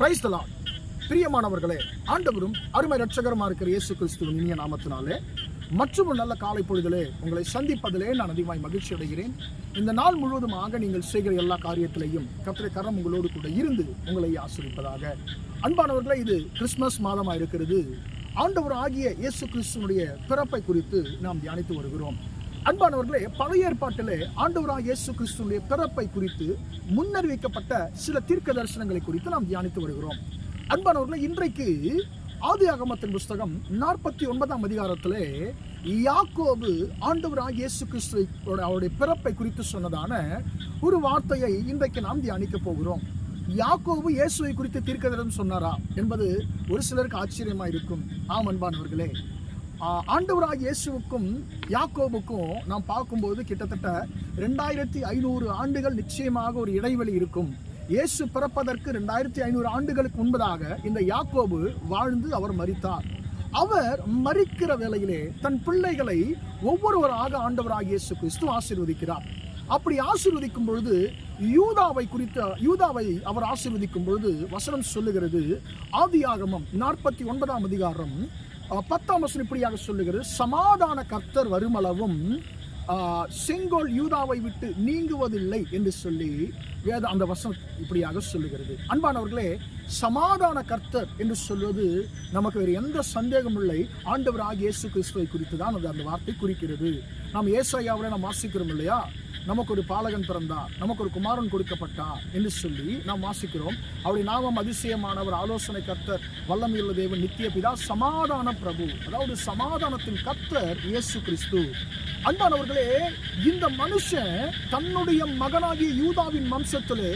Price பிரியமானவர்களே ஆண்டவரும் அருமை ரட்சகரமாக இருக்கிற இயேசு கிறிஸ்துவின் இனிய நாமத்தினாலே மற்றும் ஒரு நல்ல காலை பொழுதிலே உங்களை சந்திப்பதிலே நான் அதிகமாய் மகிழ்ச்சி அடைகிறேன். இந்த நாள் முழுவதுமாக நீங்கள் செய்கிற எல்லா காரியத்திலையும் கத்திரை கரம் உங்களோடு கூட இருந்து உங்களை ஆசிரிப்பதாக. அன்பானவர்களே இது கிறிஸ்மஸ் மாதமாக இருக்கிறது. ஆண்டவர் ஆகிய இயேசு கிறிஸ்துவனுடைய பிறப்பை குறித்து நாம் தியானித்து வருகிறோம். அன்பானவர்களே பழைய ஏற்பாட்டிலே ஆண்டவராக இயேசு கிறிஸ்துடைய பிறப்பை குறித்து முன்னறிவிக்கப்பட்ட சில தீர்க்க தரிசனங்களை குறித்து நாம் தியானித்து வருகிறோம். அன்பானவர்களே இன்றைக்கு ஆதி ஆகமத்தின் புஸ்தகம் நாற்பத்தி ஒன்பதாம் அதிகாரத்திலே யாக்கோபு ஆண்டவராக இயேசு கிறிஸ்துவை அவருடைய பிறப்பை குறித்து சொன்னதான ஒரு வார்த்தையை இன்றைக்கு நாம் தியானிக்க போகிறோம். யாக்கோபு இயேசுவை குறித்து தீர்க்கதரம் சொன்னாரா என்பது ஒரு சிலருக்கு ஆச்சரியமாக இருக்கும் ஆம் அன்பானவர்களே. ஆண்டவராக இயேசுவுக்கும் யாக்கோபுக்கும் நாம் பார்க்கும்போது கிட்டத்தட்ட ரெண்டாயிரத்தி ஐநூறு ஆண்டுகள் நிச்சயமாக ஒரு இடைவெளி இருக்கும். இயேசு பிறப்பதற்கு ரெண்டாயிரத்தி ஐநூறு ஆண்டுகளுக்கு முன்பதாக இந்த யாக்கோபு வாழ்ந்து அவர் மறித்தார் அவர் மறிக்கிற வேளையிலே தன் பிள்ளைகளை ஒவ்வொருவராக ஆண்டவராக இயேசு கிறிஸ்து ஆசீர்வதிக்கிறார். அப்படி ஆசீர்வதிக்கும் பொழுது யூதாவை குறித்த யூதாவை அவர் ஆசீர்வதிக்கும் பொழுது வசனம் சொல்லுகிறது. ஆதியாகமம் நாற்பத்தி ஒன்பதாம் அதிகாரம் பத்தாம் வசனம் இப்படியாக சொல்லுகிறது. சமாதான கர்த்தர் வருமளவும் செங்கோல் யூதாவை விட்டு நீங்குவதில்லை என்று சொல்லி வேத அந்த வசனம் இப்படியாக சொல்லுகிறது. அன்பானவர்களே சமாதான கர்த்தர் என்று சொல்வது நமக்கு வேறு எந்த சந்தேகம் இல்லை. ஆண்டவராக இயேசு கிறிஸ்துவை குறித்து தான் அது அந்த வார்த்தை குறிக்கிறது. நாம் ஏசாயாவில் நாம் வாசிக்கிறோம் இல்லையா? நமக்கு ஒரு பாலகன் பிறந்தா நமக்கு ஒரு குமாரன் கொடுக்கப்பட்டா என்று சொல்லி நாம் வாசிக்கிறோம். அவருடைய நாமம் அதிசயமானவர் ஆலோசனை கர்த்தர் வல்லமையுள்ள தேவன் நித்திய பிதா சமாதான பிரபு. அதாவது சமாதானத்தின் கர்த்தர் இயேசு கிறிஸ்து. அன்பானவர்களே இந்த மனுஷன் தன்னுடைய மகனாகிய யூதாவின் வம்சத்திலே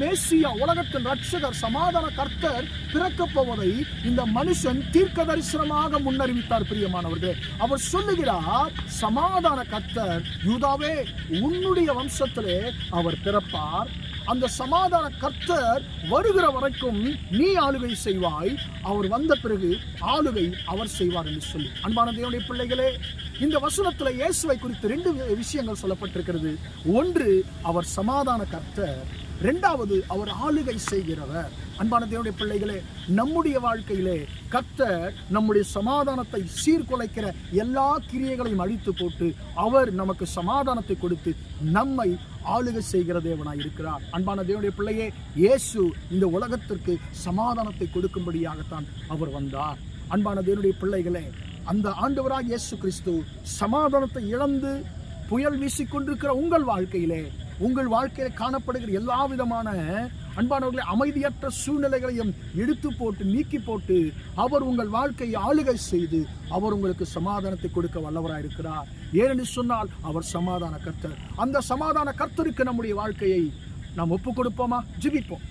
மேசியா உலகத்தின் ரட்சகர் சமாதான கர்த்தர் பிறக்க போவதை இந்த மனுஷன் தீர்க்க தரிசனமாக முன்னறிவித்தார் பிரியமானவர்களே. அவர் சொல்லுகிறார் சமாதான கர்த்தர் யூதாவே உன்னுடைய வம்சத்திலே அவர் பிறப்பார். அந்த சமாதான கர்த்தர் வருகிற வரைக்கும் நீ ஆளுகை செய்வாய். அவர் வந்த பிறகு ஆளுகை அவர் செய்வார் என்று சொல்லி. அன்பான தேவனுடைய பிள்ளைகளே இந்த வசனத்தில் இயேசுவை குறித்து ரெண்டு விஷயங்கள் சொல்லப்பட்டிருக்கிறது. ஒன்று அவர் சமாதான கர்த்தர் ரெண்டாவது அவர் ஆளுகை செய்கிறவர். அன்பான தேவனுடைய பிள்ளைகளே நம்முடைய வாழ்க்கையிலே கத்தர் நம்முடைய சமாதானத்தை சீர்குலைக்கிற எல்லா கிரியைகளையும் அழித்து போட்டு அவர் நமக்கு சமாதானத்தை கொடுத்து நம்மை ஆளுகை செய்கிற தேவனாய் இருக்கிறார். அன்பான தேவனுடைய பிள்ளையே இயேசு இந்த உலகத்திற்கு சமாதானத்தை கொடுக்கும்படியாகத்தான் அவர் வந்தார். அன்பான தேவனுடைய பிள்ளைகளே அந்த ஆண்டவராக இயேசு கிறிஸ்து சமாதானத்தை இழந்து புயல் வீசிக்கொண்டிருக்கிற உங்கள் வாழ்க்கையிலே உங்கள் வாழ்க்கையில காணப்படுகிற எல்லா விதமான அன்பானவர்களை அமைதியற்ற சூழ்நிலைகளையும் எடுத்து போட்டு நீக்கி போட்டு அவர் உங்கள் வாழ்க்கையை ஆளுகை செய்து அவர் உங்களுக்கு சமாதானத்தை கொடுக்க வல்லவராக இருக்கிறார். ஏனென்று சொன்னால் அவர் சமாதான கர்த்தர். அந்த சமாதான கர்த்தருக்கு நம்முடைய வாழ்க்கையை நாம் ஒப்பு கொடுப்போமா? ஜிபிப்போம்.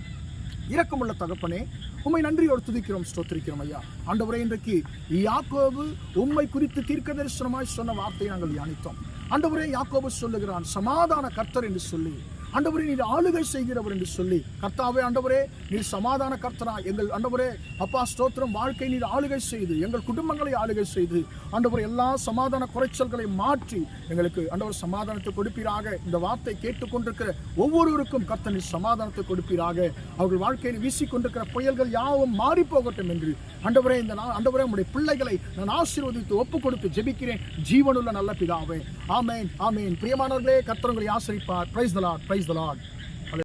இரக்கமுள்ள தகப்பனே உண்மை நன்றியோடு துதிக்கிறோம் ஸ்தோத்திரிக்கிறோம் ஐயா. ஆண்டவரே இன்றைக்கு யாக்கோபு உண்மை குறித்து தீர்க்க தரிசனமாய் சொன்ன வார்த்தையை நாங்கள் தியானித்தோம். ஆண்டவரே யாக்கோபு சொல்லுகிறான் சமாதான கர்த்தர் என்று சொல்லி ஆண்டவரே நீர் ஆளுகை செய்கிறவர் என்று சொல்லி. கர்த்தாவே ஆண்டவரே நீர் சமாதான கர்த்தரா. எங்கள் ஆண்டவரே அப்பா ஸ்தோத்திரம் வாழ்க்கை நீர் ஆளுகை செய்து எங்கள் குடும்பங்களை ஆளுகை செய்து ஆண்டவர் எல்லா சமாதான குறைச்சல்களை மாற்றி எங்களுக்கு ஆண்டவர் சமாதானத்தை கொடுப்பீராக. இந்த வார்த்தை கேட்டுக்கொண்டிருக்கிற ஒவ்வொருவருக்கும் கர்த்தர் நீர் சமாதானத்தை கொடுப்பீராக. அவர்கள் வாழ்க்கையில் வீசிக்கொண்டிருக்கிற புயல்கள் யாவும் மாறி போகட்டும் என்று. ஆண்டவரே இந்த நாள் ஆண்டவரே உடைய பிள்ளைகளை நான் ஆசீர்வதித்து ஒப்பு கொடுத்து ஜெபிக்கிறேன். ஜீவனுள்ள நல்ல பிதாவே. ஆமேன் ஆமேன். பிரியமானவர்களே கர்த்தர் உங்களை ஆசிரிப்பார். பிரைஸ் தலா பிரைஸ் প্রেজ দ্য লর্ড